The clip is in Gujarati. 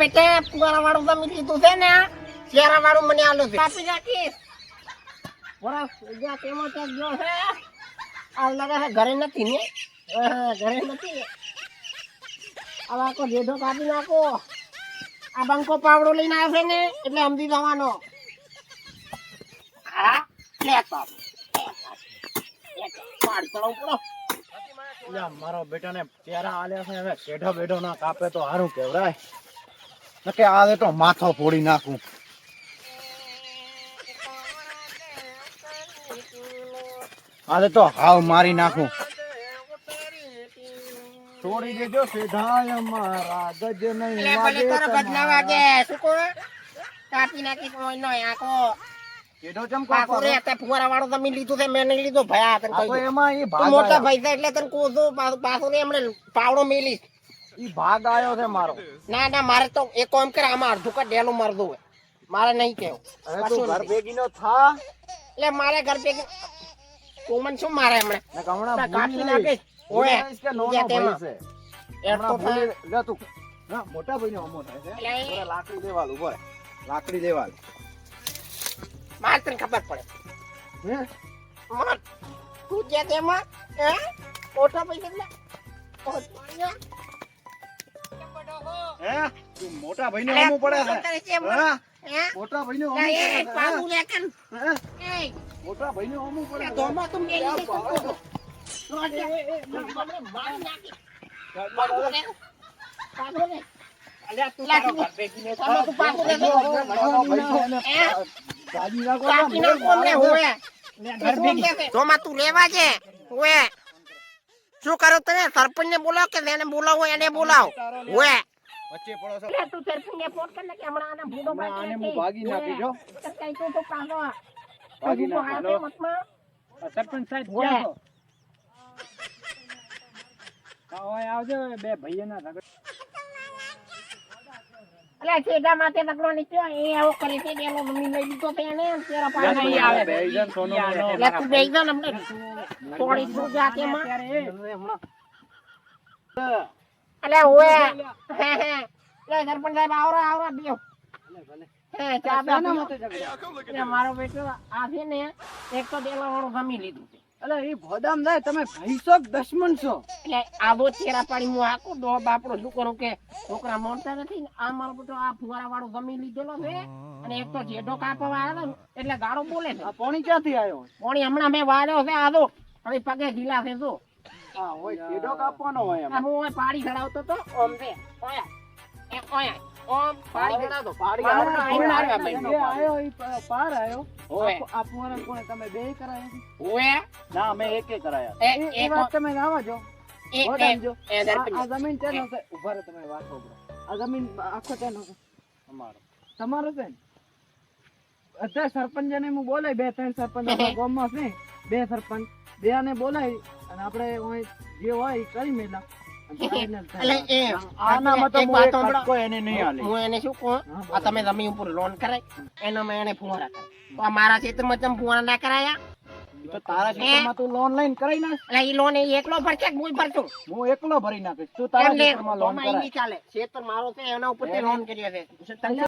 પેટે પુવારા વાળું તમે લીધું છે ને શેરા વાળું મને આલો છે. કાપી નાખીશ. વરસ જ્યાં તેમાં ત્યાં ગયો છે આ લાગે છે ઘરે નથી ને? ઘરે નથી ને? હવે આખો જેઠો કાપી નાખો. આ બંકો પાવડો લઈને આવ્યો છે ને એટલે સમજી જવાનો. હા લે તો. પાડ ચડો પડો યા, મારો બેટાને ચહેરા આલ્યા છે હવે શેઢો બેઢો ના કાપે તો સારું કેવરાય નકે આ તો માથો ફોડી નાખું. આજે તો હાવ મારી નાખું. છોડી દેજો સીધા મારા ગજ નહીં ભલે તારો બદલા વાગે. શું કાપી નાખી કોઈ નો આખો. શેઢો ચમ કો રે તે ફુવારા વાળો તમે લીધું છે મેં નહીં લીધો. ભયા તને કહી એમાં એ ભાગ મોટા ભાઈ એટલે તને કહું છું પાછું પાછું રે પાવડો મેલીશ. ઈ ભાગ આયો છે મારો. ના ના મારે તો એક કોમ કરે આમાં અડધું કર ડેલું મરદું હોય. મારે નહીં કેવું. હવે તું ઘર ભેગી નો થા. એટલે મારે ઘર ભેગી તું મને શું મારે હમણે? ને હમણાં કાપી ભૂલી ઓય, કે નો નો ભાઈ છે. એમ તો લે તું. ના મોટા ભાઈને અમો થાય છે. એટલે લાકડી લેવાલ ઊભો લાકડી લેવાલ. મારે તને ખબર પડે. હે? માર તું જે તેમાં હે? મોટા પૈસા એટલે હે? તું મોટા ભાઈને ને પડે છે. મોટા ભાઈને ને પડે છે. લે કન. એ. મોટા ભાઈને પડે તું મારી નાખી. અલ્યા, તું તારો ને તું? ગાડી તું લેવા છે. શું કરો તને સરપંચ ને બોલાવ કે એને બોલાવો એને બોલાવ. હોવે વચ્ચે પડો છો એટલે તું સરપંચને ફોન કર ને કે હમણાં આને ભૂંડો હમણાં આને હું ભાગી નાખી જો. કઈ તું તો પાછો. ભાગી નાખી, મતમાં. સરપંચ સાહેબ બોલો તો? ઓય આવજો બે ભૈયાના ઝઘડા એટલે છેડા માથે તકલો નીકળ્યો એ આવો કરે છે એનો મમ્મી લઈ લીધો તો એને તેરા પાસે નહીં નહીં આવે. આવે. બે જણ સોનું ઈ આનો. મળે. એટલે તું થોડી તેમાં. એટલે ઓએ. હે હે. લે સરપંચ સાહેબ આવરો આવરો બેહો. હે ચા બા. એટલે મારો બેટો આ છે ને એક તો દેલા વાળો ગમી લીધું છે અલે એ ભોદામ જાય તમે ભૈસો છો છો એટલે આવો ચેરા પાણી હું આખું દો બાપડો શું કરું કે છોકરા મોનતા નથી ને આ મારો બેટો આ ફુવારા વાળો ગમી લીધેલો છે અને એક તો જેડો કાપવા આવ્યો ને એટલે ગાળો બોલે છે આ પાણી ક્યાંથી આવ્યો પોણી હમણાં મેં વાળ્યો છે આવો હવે પગે ઢીલા છે જો હા હોય સીધો કાપવાનો હોય આ હું ઓય પાડી ચડાવતો તો? ઓમ છે ઓયા. એ ઓયા. ઓમ પાડી ચડાવતો પાડી મારો આવ્યો. આઈને મારવા ભાઈ. જે આવ્યો ઈ પાર આવ્યો. ઓય. આ- આ ફુવારા કોણે તમે બે કરાયા છે? ના અમે એકે કરાયા. એ એ- એ એ વાત તમે ગાવા જો એ ભોદામ જો. એ આ જમીન છે? ઊભા રહો તમે વાત સાંભળો. આ જમીન આખો ચેનો છે? તમારો છે અત્યારે સરપંચ ને હું બોલાય બે ત્રણ સરપંચ ગામમાં છે. બે સરપંચ. બે ને બોલાય અને આપણે જે હોય એ કરી મેલા. તમે જમીન ઉપર લોન કરાય એના મેં એને ફુવારા કરાય. મારા ક્ષેત્રમાં તમે ફુવારા ના કરાયા? તો તારા ક્ષેત્રમાં તું લોન લઈને કરાઈ નાખ. એટલે એ લોન એ એકલો ભરશે કે હું ભરશું? હું એકલો ભરી નાખીશ. તું તારા ક્ષેત્રમાં લોન કરાય. ચાલે. ક્ષેત્ર મારો છે એના ઉપર લોન કરી